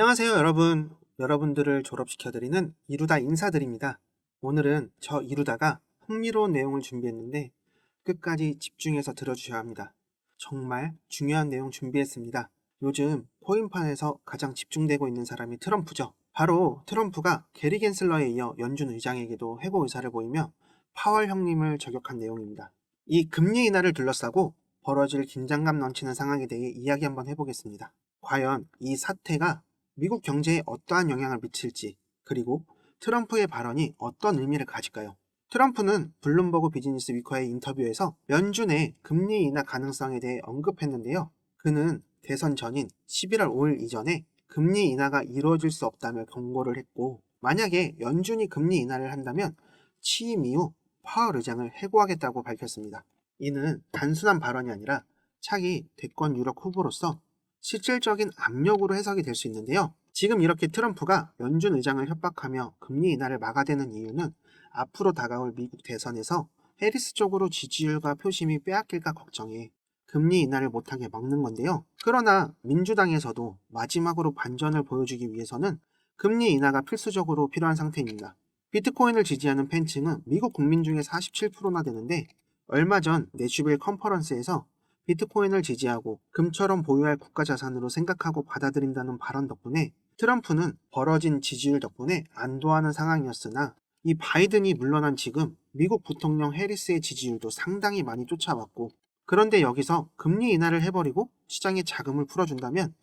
안녕하세요, 여러분. 여러분들을 졸업시켜드리는 이루다 인사드립니다. 오늘은 저 이루다가 흥미로운 내용을 준비했는데 끝까지 집중해서 들어주셔야 합니다. 정말 중요한 내용 준비했습니다. 요즘 코인판에서 가장 집중되고 있는 사람이 트럼프죠. 바로 트럼프가 게리 겐슬러에 이어 연준 의장에게도 해고 의사를 보이며 파월 형님을 저격한 내용입니다. 이 금리 인하를 둘러싸고 벌어질 긴장감 넘치는 상황에 대해 이야기 한번 해보겠습니다. 과연 이 사태가 미국 경제에 어떠한 영향을 미칠지, 그리고 트럼프의 발언이 어떤 의미를 가질까요? 트럼프는 블룸버그 비즈니스 위커의 인터뷰에서 연준의 금리 인하 가능성에 대해 언급했는데요. 그는 대선 전인 11월 5일 이전에 금리 인하가 이루어질 수 없다며 경고를 했고, 만약에 연준이 금리 인하를 한다면 취임 이후 파월 의장을 해고하겠다고 밝혔습니다. 이는 단순한 발언이 아니라 차기 대권 유력 후보로서 실질적인 압력으로 해석이 될 수 있는데요. 지금 이렇게 트럼프가 연준 의장을 협박하며 금리 인하를 막아대는 이유는 앞으로 다가올 미국 대선에서 해리스 쪽으로 지지율과 표심이 빼앗길까 걱정해 금리 인하를 못하게 막는 건데요. 그러나 민주당에서도 마지막으로 반전을 보여주기 위해서는 금리 인하가 필수적으로 필요한 상태입니다. 비트코인을 지지하는 팬층은 미국 국민 중에 47%나 되는데 얼마 전 내슈빌 컨퍼런스에서 비트코인을 지지하고 금처럼 보유할 국가 자산으로 생각하고 받아들인다는 발언 덕분에 트럼프는 벌어진 지지율 덕분에 안도하는 상황이었으나 이 바이든이 물러난 지금 미국 부통령 해리스의 지지율도 상당히 많이 쫓아왔고 그런데 여기서 금리 인하를 해버리고 시장에 자금을 풀어준다면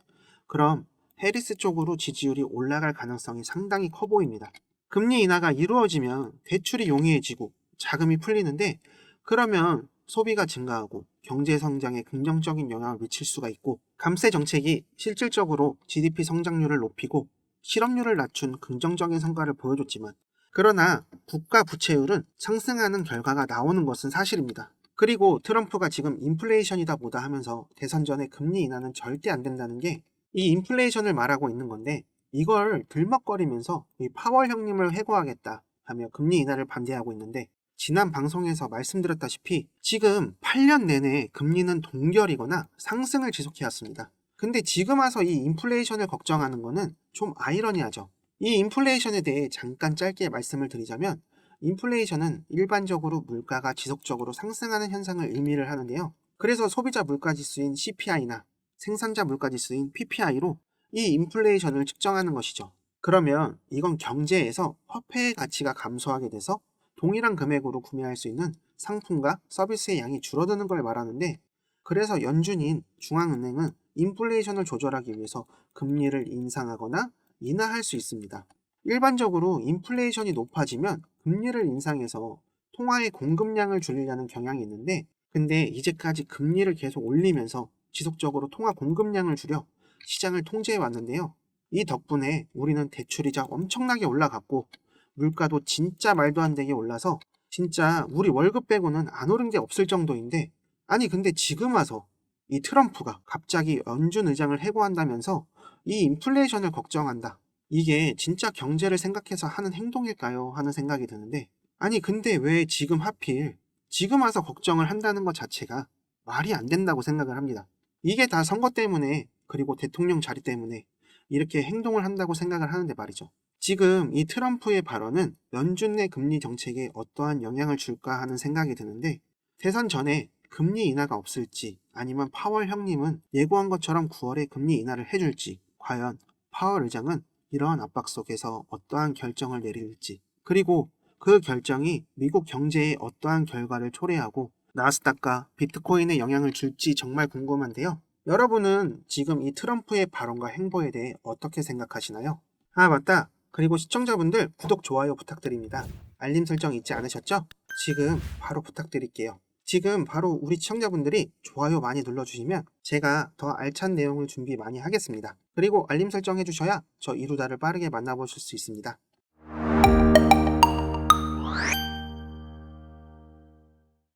그럼 해리스 쪽으로 지지율이 올라갈 가능성이 상당히 커 보입니다. 금리 인하가 이루어지면 대출이 용이해지고 자금이 풀리는데 그러면 소비가 증가하고 경제 성장에 긍정적인 영향을 미칠 수가 있고 감세 정책이 실질적으로 GDP 성장률을 높이고 실업률을 낮춘 긍정적인 성과를 보여줬지만 그러나 국가 부채율은 상승하는 결과가 나오는 것은 사실입니다. 그리고 트럼프가 지금 인플레이션이다 보다 하면서 대선 전에 금리 인하는 절대 안 된다는 게 이 인플레이션을 말하고 있는 건데 이걸 들먹거리면서 이 파월 형님을 해고하겠다 하며 금리 인하를 반대하고 있는데 지난 방송에서 말씀드렸다시피 지금 8년 내내 금리는 동결이거나 상승을 지속해 왔습니다. 근데 지금 와서 이 인플레이션을 걱정하는 거는 좀 아이러니하죠. 이 인플레이션에 대해 잠깐 짧게 말씀을 드리자면 인플레이션은 일반적으로 물가가 지속적으로 상승하는 현상을 의미를 하는데요. 그래서 소비자 물가 지수인 CPI나 생산자 물가 지수인 PPI로 이 인플레이션을 측정하는 것이죠. 그러면 이건 경제에서 화폐의 가치가 감소하게 돼서 동일한 금액으로 구매할 수 있는 상품과 서비스의 양이 줄어드는 걸 말하는데 그래서 연준인 중앙은행은 인플레이션을 조절하기 위해서 금리를 인상하거나 인하할 수 있습니다. 일반적으로 인플레이션이 높아지면 금리를 인상해서 통화의 공급량을 줄이려는 경향이 있는데 근데 이제까지 금리를 계속 올리면서 지속적으로 통화 공급량을 줄여 시장을 통제해 왔는데요. 이 덕분에 우리는 대출이자 엄청나게 올라갔고 물가도 진짜 말도 안 되게 올라서 진짜 우리 월급 빼고는 안 오른 게 없을 정도인데 아니 근데 지금 와서 이 트럼프가 갑자기 연준 의장을 해고한다면서 이 인플레이션을 걱정한다. 이게 진짜 경제를 생각해서 하는 행동일까요? 하는 생각이 드는데 아니 근데 왜 지금 하필 지금 와서 걱정을 한다는 것 자체가 말이 안 된다고 생각을 합니다. 이게 다 선거 때문에 그리고 대통령 자리 때문에 이렇게 행동을 한다고 생각을 하는데 말이죠. 지금 이 트럼프의 발언은 연준 내 금리 정책에 어떠한 영향을 줄까 하는 생각이 드는데 대선 전에 금리 인하가 없을지 아니면 파월 형님은 예고한 것처럼 9월에 금리 인하를 해줄지 과연 파월 의장은 이러한 압박 속에서 어떠한 결정을 내릴지 그리고 그 결정이 미국 경제에 어떠한 결과를 초래하고 나스닥과 비트코인에 영향을 줄지 정말 궁금한데요. 여러분은 지금 이 트럼프의 발언과 행보에 대해 어떻게 생각하시나요? 아, 맞다. 그리고 시청자분들 구독, 좋아요 부탁드립니다. 알림 설정 잊지 않으셨죠? 지금 바로 부탁드릴게요. 지금 바로 우리 시청자분들이 좋아요 많이 눌러주시면 제가 더 알찬 내용을 준비 많이 하겠습니다. 그리고 알림 설정 해주셔야 저 이루다를 빠르게 만나보실 수 있습니다.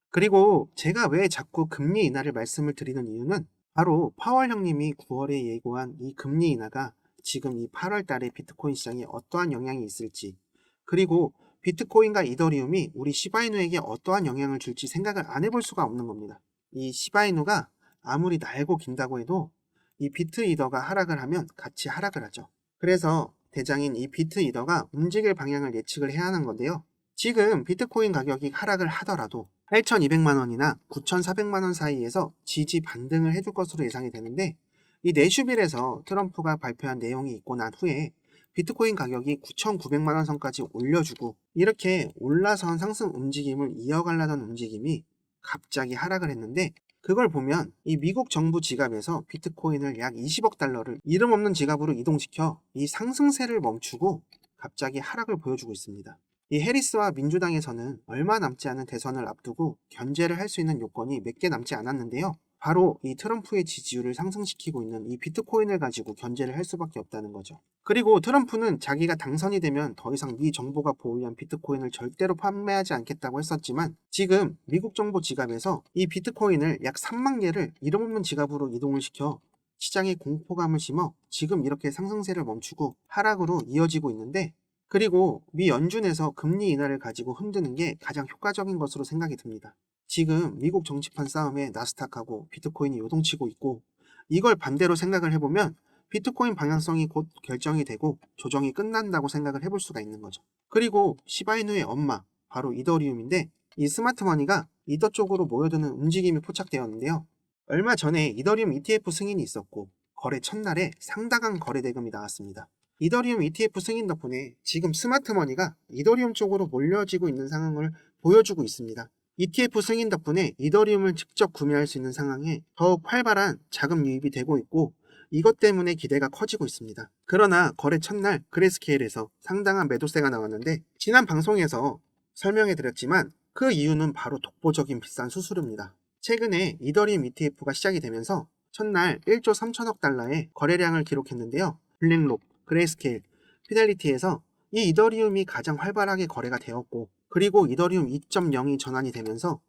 그리고 제가 왜 자꾸 금리 인하를 말씀을 드리는 이유는 바로 파월 형님이 9월에 예고한 이 금리 인하가 지금 이 8월 달에 비트코인 시장에 어떠한 영향이 있을지 그리고 비트코인과 이더리움이 우리 시바이누에게 어떠한 영향을 줄지 생각을 안 해볼 수가 없는 겁니다. 이 시바이누가 아무리 날고 긴다고 해도 이 비트 이더가 하락을 하면 같이 하락을 하죠. 그래서 대장인 이 비트 이더가 움직일 방향을 예측을 해야 하는 건데요. 지금 비트코인 가격이 하락을 하더라도 8,200만 원이나 9,400만 원 사이에서 지지 반등을 해줄 것으로 예상이 되는데 이 내슈빌에서 트럼프가 발표한 내용이 있고 난 후에 비트코인 가격이 9,900만 원 선까지 올려주고 이렇게 올라선 상승 움직임을 이어가려던 움직임이 갑자기 하락을 했는데 그걸 보면 이 미국 정부 지갑에서 비트코인을 약 20억 달러를 이름 없는 지갑으로 이동시켜 이 상승세를 멈추고 갑자기 하락을 보여주고 있습니다. 이 해리스와 민주당에서는 얼마 남지 않은 대선을 앞두고 견제를 할 수 있는 요건이 몇 개 남지 않았는데요. 바로 이 트럼프의 지지율을 상승시키고 있는 이 비트코인을 가지고 견제를 할 수밖에 없다는 거죠. 그리고 트럼프는 자기가 당선이 되면 더 이상 미 정부가 보유한 비트코인을 절대로 판매하지 않겠다고 했었지만 지금 미국 정부 지갑에서 이 비트코인을 약 3만 개를 이름 없는 지갑으로 이동을 시켜 시장에 공포감을 심어 지금 이렇게 상승세를 멈추고 하락으로 이어지고 있는데 그리고 미 연준에서 금리 인하를 가지고 흔드는 게 가장 효과적인 것으로 생각이 듭니다. 지금 미국 정치판 싸움에 나스닥하고 비트코인이 요동치고 있고 이걸 반대로 생각을 해보면 비트코인 방향성이 곧 결정이 되고 조정이 끝난다고 생각을 해볼 수가 있는 거죠. 그리고 시바이누의 엄마 바로 이더리움인데 이 스마트머니가 이더 쪽으로 모여드는 움직임이 포착되었는데요. 얼마 전에 이더리움 ETF 승인이 있었고 거래 첫날에 상당한 거래 대금이 나왔습니다. 이더리움 ETF 승인 덕분에 지금 스마트머니가 이더리움 쪽으로 몰려지고 있는 상황을 보여주고 있습니다. ETF 승인 덕분에 이더리움을 직접 구매할 수 있는 상황에 더욱 활발한 자금 유입이 되고 있고 이것 때문에 기대가 커지고 있습니다. 그러나 거래 첫날 그레스케일에서 상당한 매도세가 나왔는데 지난 방송에서 설명해 드렸지만 그 이유는 바로 독보적인 비싼 수수료입니다. 최근에 이더리움 ETF가 시작이 되면서 첫날 1조 3천억 달러의 거래량을 기록했는데요. 블랙록, 그레이스케일, 피델리티에서 이 이더리움이 가장 활발하게 거래가 되었고 그리고 이더리움 2.0이 전환이 되면서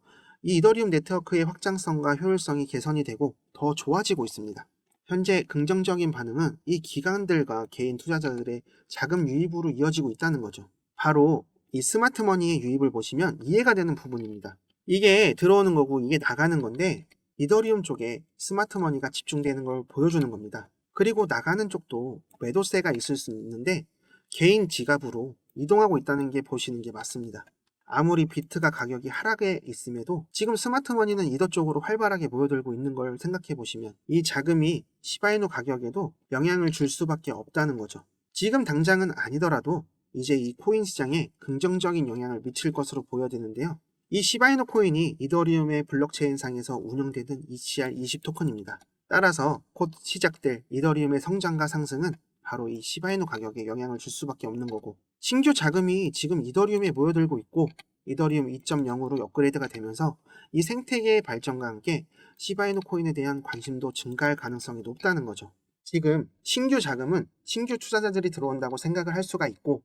이 이더리움 네트워크의 확장성과 효율성이 개선이 되고 더 좋아지고 있습니다. 현재 긍정적인 반응은 이 기관들과 개인 투자자들의 자금 유입으로 이어지고 있다는 거죠. 바로 이 스마트머니의 유입을 보시면 이해가 되는 부분입니다. 이게 들어오는 거고 이게 나가는 건데 이더리움 쪽에 스마트머니가 집중되는 걸 보여주는 겁니다. 그리고 나가는 쪽도 매도세가 있을 수 있는데 개인 지갑으로 이동하고 있다는 게 보시는 게 맞습니다. 아무리 비트가 가격이 하락에 있음에도 지금 스마트머니는 이더 쪽으로 활발하게 모여들고 있는 걸 생각해 보시면 이 자금이 시바이누 가격에도 영향을 줄 수밖에 없다는 거죠. 지금 당장은 아니더라도 이제 이 코인 시장에 긍정적인 영향을 미칠 것으로 보여지는데요. 이 시바이누 코인이 이더리움의 블록체인 상에서 운영되는 ECR20 토큰입니다. 따라서 곧 시작될 이더리움의 성장과 상승은 바로 이 시바이누 가격에 영향을 줄 수밖에 없는 거고 신규 자금이 지금 이더리움에 모여들고 있고 이더리움 2.0으로 업그레이드가 되면서 이 생태계의 발전과 함께 시바이누 코인에 대한 관심도 증가할 가능성이 높다는 거죠. 지금 신규 자금은 신규 투자자들이 들어온다고 생각을 할 수가 있고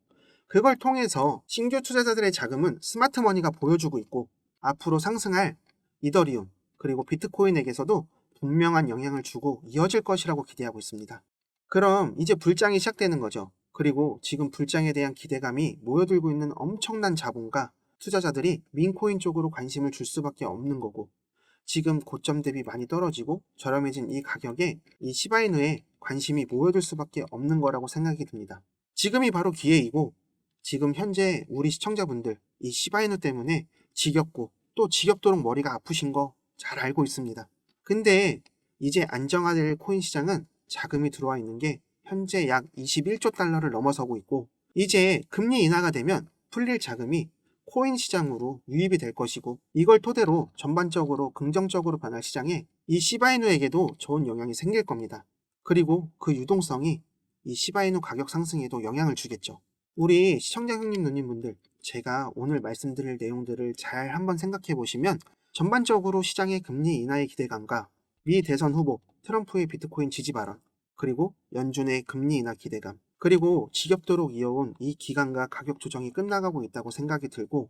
그걸 통해서 신규 투자자들의 자금은 스마트머니가 보여주고 있고 앞으로 상승할 이더리움 그리고 비트코인에게서도 분명한 영향을 주고 이어질 것이라고 기대하고 있습니다. 그럼 이제 불장이 시작되는 거죠. 그리고 지금 불장에 대한 기대감이 모여들고 있는 엄청난 자본과 투자자들이 민코인 쪽으로 관심을 줄 수밖에 없는 거고 지금 고점 대비 많이 떨어지고 저렴해진 이 가격에 이 시바이누에 관심이 모여들 수밖에 없는 거라고 생각이 듭니다. 지금이 바로 기회이고 지금 현재 우리 시청자분들 이 시바이누 때문에 지겹고 또 지겹도록 머리가 아프신 거 잘 알고 있습니다. 근데 이제 안정화될 코인 시장은 자금이 들어와 있는 게 현재 약 21조 달러를 넘어서고 있고 이제 금리 인하가 되면 풀릴 자금이 코인 시장으로 유입이 될 것이고 이걸 토대로 전반적으로 긍정적으로 변할 시장에 이 시바이누에게도 좋은 영향이 생길 겁니다. 그리고 그 유동성이 이 시바이누 가격 상승에도 영향을 주겠죠. 우리 시청자 형님 누님분들 제가 오늘 말씀드릴 내용들을 잘 한번 생각해 보시면 전반적으로 시장의 금리 인하의 기대감과 미 대선 후보 트럼프의 비트코인 지지 발언 그리고 연준의 금리 인하 기대감 그리고 지겹도록 이어온 이 기간과 가격 조정이 끝나가고 있다고 생각이 들고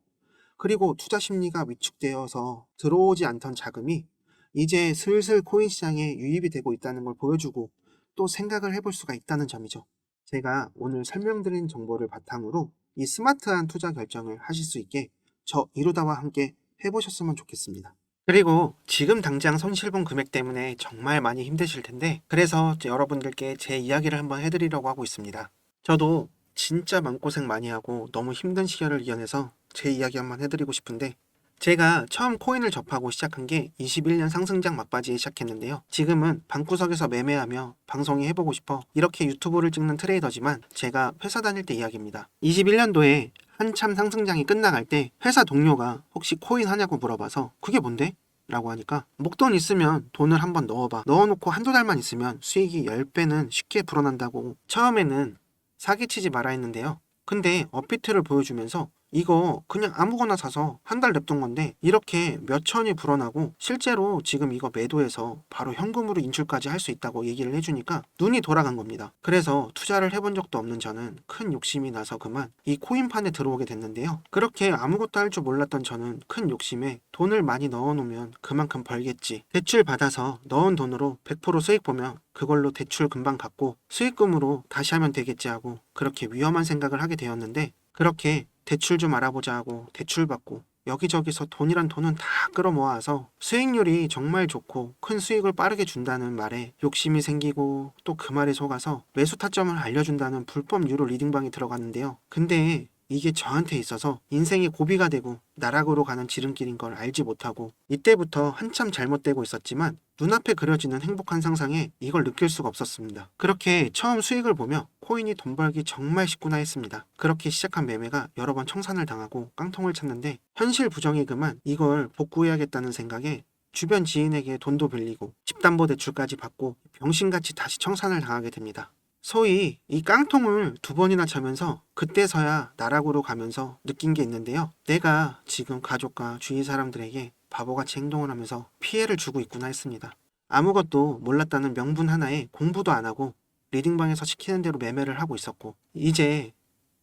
그리고 투자 심리가 위축되어서 들어오지 않던 자금이 이제 슬슬 코인 시장에 유입이 되고 있다는 걸 보여주고 또 생각을 해볼 수가 있다는 점이죠. 제가 오늘 설명드린 정보를 바탕으로 이 스마트한 투자 결정을 하실 수 있게 저 이루다와 함께 해보셨으면 좋겠습니다. 그리고 지금 당장 손실본 금액 때문에 정말 많이 힘드실 텐데 그래서 여러분들께 제 이야기를 한번 해드리려고 하고 있습니다. 저도 진짜 마음고생 많이 하고 너무 힘든 시절을 이겨내서 제 이야기 한번 해드리고 싶은데 제가 처음 코인을 접하고 시작한 게 21년 상승장 막바지에 시작했는데요. 지금은 방구석에서 매매하며 방송이 해보고 싶어 이렇게 유튜브를 찍는 트레이더지만 제가 회사 다닐 때 이야기입니다. 21년도에 한참 상승장이 끝나갈 때 회사 동료가 혹시 코인 하냐고 물어봐서 그게 뭔데? 라고 하니까 목돈 있으면 돈을 한번 넣어봐. 넣어놓고 한두 달만 있으면 수익이 10배는 쉽게 불어난다고 처음에는 사기치지 말아 했는데요. 근데 업비트를 보여주면서 이거 그냥 아무거나 사서 한 달 냅둔 건데 이렇게 몇 천이 불어나고 실제로 지금 이거 매도해서 바로 현금으로 인출까지 할 수 있다고 얘기를 해주니까 눈이 돌아간 겁니다. 그래서 투자를 해본 적도 없는 저는 큰 욕심이 나서 그만 이 코인판에 들어오게 됐는데요. 그렇게 아무것도 할 줄 몰랐던 저는 큰 욕심에 돈을 많이 넣어놓으면 그만큼 벌겠지. 대출 받아서 넣은 돈으로 100% 수익 보면 그걸로 대출 금방 갚고 수익금으로 다시 하면 되겠지 하고 그렇게 위험한 생각을 하게 되었는데 그렇게 대출 좀 알아보자 하고 대출 받고 여기저기서 돈이란 돈은 다 끌어모아서 수익률이 정말 좋고 큰 수익을 빠르게 준다는 말에 욕심이 생기고 또 그 말에 속아서 매수 타점을 알려준다는 불법 유료 리딩방에 들어갔는데요. 근데 이게 저한테 있어서 인생의 고비가 되고 나락으로 가는 지름길인 걸 알지 못하고 이때부터 한참 잘못되고 있었지만 눈앞에 그려지는 행복한 상상에 이걸 느낄 수가 없었습니다. 그렇게 처음 수익을 보며 코인이 돈 벌기 정말 쉽구나 했습니다. 그렇게 시작한 매매가 여러 번 청산을 당하고 깡통을 쳤는데 현실 부정이 그만 이걸 복구해야겠다는 생각에 주변 지인에게 돈도 빌리고 집담보 대출까지 받고 병신같이 다시 청산을 당하게 됩니다. 소위 이 깡통을 두 번이나 차면서 그때서야 나락으로 가면서 느낀 게 있는데요. 내가 지금 가족과 주위 사람들에게 바보같이 행동을 하면서 피해를 주고 있구나 했습니다. 아무것도 몰랐다는 명분 하나에 공부도 안 하고 리딩방에서 시키는 대로 매매를 하고 있었고 이제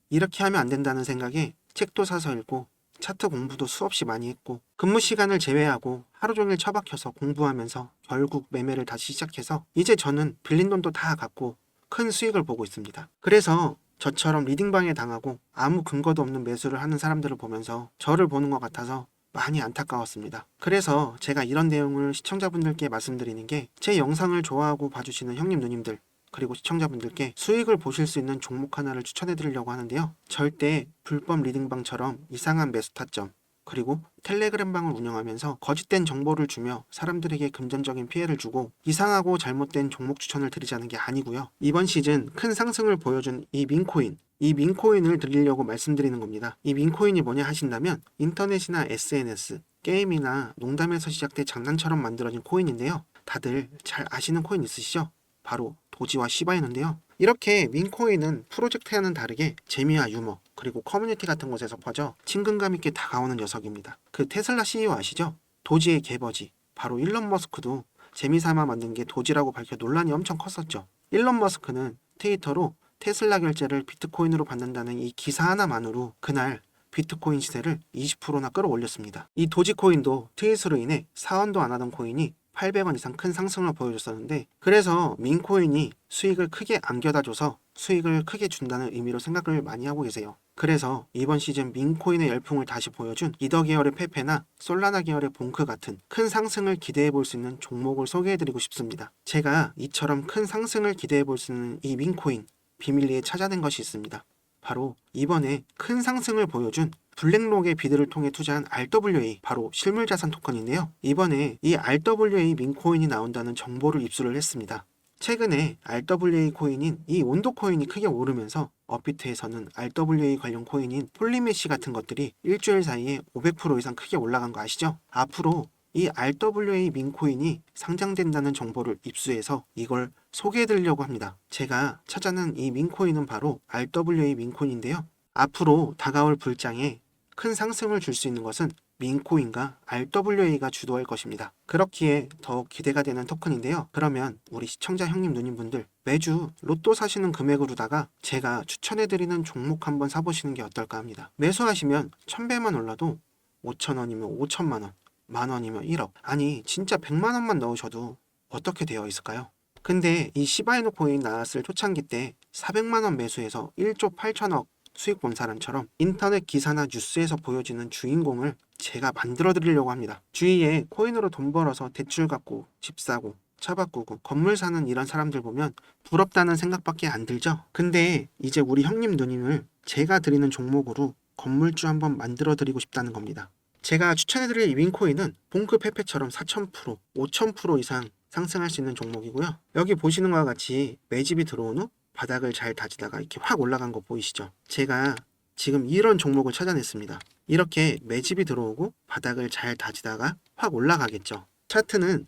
이렇게 하면 안 된다는 생각에 책도 사서 읽고 차트 공부도 수없이 많이 했고 근무 시간을 제외하고 하루 종일 처박혀서 공부하면서 결국 매매를 다시 시작해서 이제 저는 빌린 돈도 다 갚고 큰 수익을 보고 있습니다. 그래서 저처럼 리딩방에 당하고 아무 근거도 없는 매수를 하는 사람들을 보면서 저를 보는 것 같아서 많이 안타까웠습니다. 그래서 제가 이런 내용을 시청자분들께 말씀드리는 게 제 영상을 좋아하고 봐주시는 형님 누님들 그리고 시청자분들께 수익을 보실 수 있는 종목 하나를 추천해 드리려고 하는데요. 절대 불법 리딩방처럼 이상한 매수 타점 그리고 텔레그램 방을 운영하면서 거짓된 정보를 주며 사람들에게 금전적인 피해를 주고 이상하고 잘못된 종목 추천을 드리자는 게 아니고요. 이번 시즌 큰 상승을 보여준 이 민코인 이 민코인을 드리려고 말씀드리는 겁니다. 이 민코인이 뭐냐 하신다면 인터넷이나 SNS, 게임이나 농담에서 시작돼 장난처럼 만들어진 코인인데요. 다들 잘 아시는 코인 있으시죠? 바로 도지와 시바이는데요. 이렇게 민코인은 프로젝트와는 다르게 재미와 유머 그리고 커뮤니티 같은 곳에서 퍼져 친근감 있게 다가오는 녀석입니다. 그 테슬라 CEO 아시죠? 도지의 개버지 바로 일론 머스크도 재미삼아 만든 게 도지라고 밝혀 논란이 엄청 컸었죠. 일론 머스크는 트위터로 테슬라 결제를 비트코인으로 받는다는 이 기사 하나만으로 그날 비트코인 시세를 20%나 끌어올렸습니다. 이 도지코인도 트윗으로 인해 사원도 안 하던 코인이 800원 이상 큰 상승을 보여줬었는데 그래서 민코인이 수익을 크게 안겨다줘서 수익을 크게 준다는 의미로 생각을 많이 하고 계세요. 그래서 이번 시즌 민코인의 열풍을 다시 보여준 이더 계열의 페페나 솔라나 계열의 봉크 같은 큰 상승을 기대해 볼 수 있는 종목을 소개해 드리고 싶습니다. 제가 이처럼 큰 상승을 기대해 볼 수 있는 이 민코인 비밀리에 찾아낸 것이 있습니다. 바로 이번에 큰 상승을 보여준 블랙록의 비드를 통해 투자한 RWA 바로 실물 자산 토큰인데요. 이번에 이 RWA 민코인이 나온다는 정보를 입수를 했습니다. 최근에 RWA 코인인 이 온도 코인이 크게 오르면서 업비트에서는 RWA 관련 코인인 폴리메시 같은 것들이 일주일 사이에 500% 이상 크게 올라간 거 아시죠? 앞으로 이 RWA 민코인이 상장된다는 정보를 입수해서 이걸 소개해 드리려고 합니다. 제가 찾아낸 이 민코인은 바로 RWA 민코인인데요. 앞으로 다가올 불장에 큰 상승을 줄 수 있는 것은 민코인과 RWA가 주도할 것입니다. 그렇기에 더욱 기대가 되는 토큰인데요. 그러면 우리 시청자 형님 누님분들 매주 로또 사시는 금액으로다가 제가 추천해드리는 종목 한번 사보시는 게 어떨까 합니다. 매수하시면 1000배만 올라도 5천원이면 5천만원, 만원이면 1억, 아니 진짜 100만원만 넣으셔도 어떻게 되어 있을까요? 근데 이 시바이노 코인 나왔을 초창기 때 400만원 매수해서 1조 8천억 수익 본 사람처럼 인터넷 기사나 뉴스에서 보여지는 주인공을 제가 만들어 드리려고 합니다. 주위에 코인으로 돈 벌어서 대출 갚고 집 사고 차 바꾸고 건물 사는 이런 사람들 보면 부럽다는 생각밖에 안 들죠? 근데 이제 우리 형님 누님을 제가 드리는 종목으로 건물주 한번 만들어 드리고 싶다는 겁니다. 제가 추천해드릴 이 윈코인은 봉크 페페처럼 4,000%, 5,000% 이상 상승할 수 있는 종목이고요. 여기 보시는 것과 같이 매집이 들어온 후 바닥을 잘 다지다가 이렇게 확 올라간 거 보이시죠? 제가 지금 이런 종목을 찾아냈습니다. 이렇게 매집이 들어오고 바닥을 잘 다지다가 확 올라가겠죠. 차트는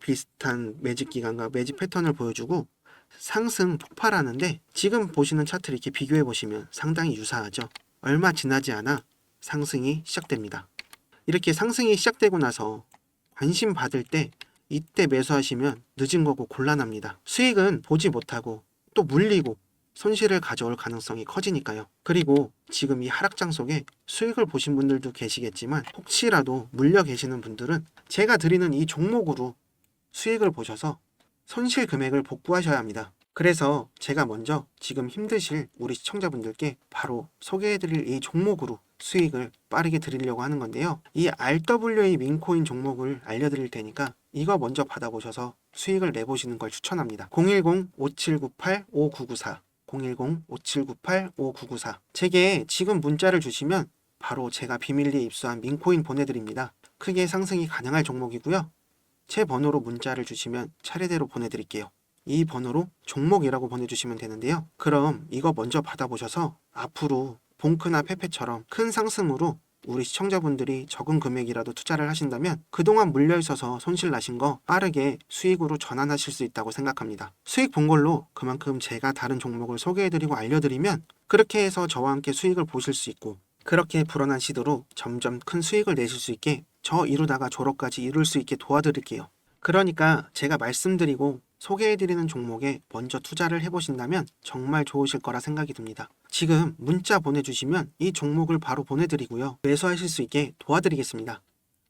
비슷한 매집 기간과 매집 패턴을 보여주고 상승 폭발하는데 지금 보시는 차트를 이렇게 비교해 보시면 상당히 유사하죠. 얼마 지나지 않아 상승이 시작됩니다. 이렇게 상승이 시작되고 나서 관심 받을 때 이때 매수하시면 늦은 거고 곤란합니다. 수익은 보지 못하고 또 물리고 손실을 가져올 가능성이 커지니까요. 그리고 지금 이 하락장 속에 수익을 보신 분들도 계시겠지만 혹시라도 물려 계시는 분들은 제가 드리는 이 종목으로 수익을 보셔서 손실 금액을 복구하셔야 합니다. 그래서 제가 먼저 지금 힘드실 우리 시청자분들께 바로 소개해드릴 이 종목으로 수익을 빠르게 드리려고 하는 건데요. 이 RWA 민코인 종목을 알려드릴 테니까 이거 먼저 받아보셔서 수익을 내보시는 걸 추천합니다. 010-5798-5994 010-5798-5994 제게 지금 문자를 주시면 바로 제가 비밀리에 입수한 민코인 보내드립니다. 크게 상승이 가능할 종목이고요. 제 번호로 문자를 주시면 차례대로 보내드릴게요. 이 번호로 종목이라고 보내주시면 되는데요. 그럼 이거 먼저 받아보셔서 앞으로 봉크나 페페처럼 큰 상승으로 우리 시청자분들이 적은 금액이라도 투자를 하신다면 그동안 물려 있어서 손실 나신 거 빠르게 수익으로 전환하실 수 있다고 생각합니다. 수익 본 걸로 그만큼 제가 다른 종목을 소개해드리고 알려드리면 그렇게 해서 저와 함께 수익을 보실 수 있고 그렇게 불어난 시도로 점점 큰 수익을 내실 수 있게 저 이루다가 졸업까지 이룰 수 있게 도와드릴게요. 그러니까 제가 말씀드리고 소개해드리는 종목에 먼저 투자를 해보신다면 정말 좋으실 거라 생각이 듭니다. 지금 문자 보내주시면 이 종목을 바로 보내드리고요. 매수하실 수 있게 도와드리겠습니다.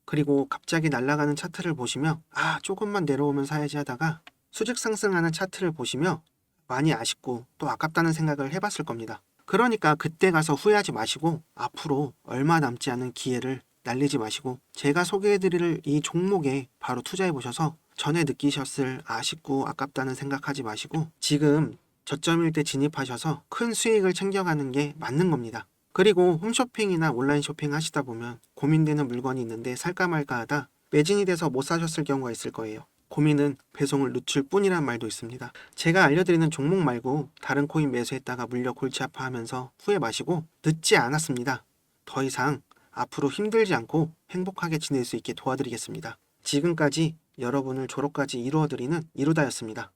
그리고 갑자기 날아가는 차트를 보시며 아 조금만 내려오면 사야지 하다가 수직 상승하는 차트를 보시며 많이 아쉽고 또 아깝다는 생각을 해봤을 겁니다. 그러니까 그때 가서 후회하지 마시고 앞으로 얼마 남지 않은 기회를 날리지 마시고 제가 소개해드릴 이 종목에 바로 투자해 보셔서 전에 느끼셨을 아쉽고 아깝다는 생각하지 마시고 지금 저점일 때 진입하셔서 큰 수익을 챙겨가는 게 맞는 겁니다. 그리고 홈쇼핑이나 온라인 쇼핑 하시다 보면 고민되는 물건이 있는데 살까 말까 하다 매진이 돼서 못 사셨을 경우가 있을 거예요. 고민은 배송을 늦출 뿐이란 말도 있습니다. 제가 알려드리는 종목 말고 다른 코인 매수했다가 물려 골치 아파하면서 후회 마시고 늦지 않았습니다. 더 이상 앞으로 힘들지 않고 행복하게 지낼 수 있게 도와드리겠습니다. 지금까지 여러분을 졸업까지 이루어드리는 이루다였습니다.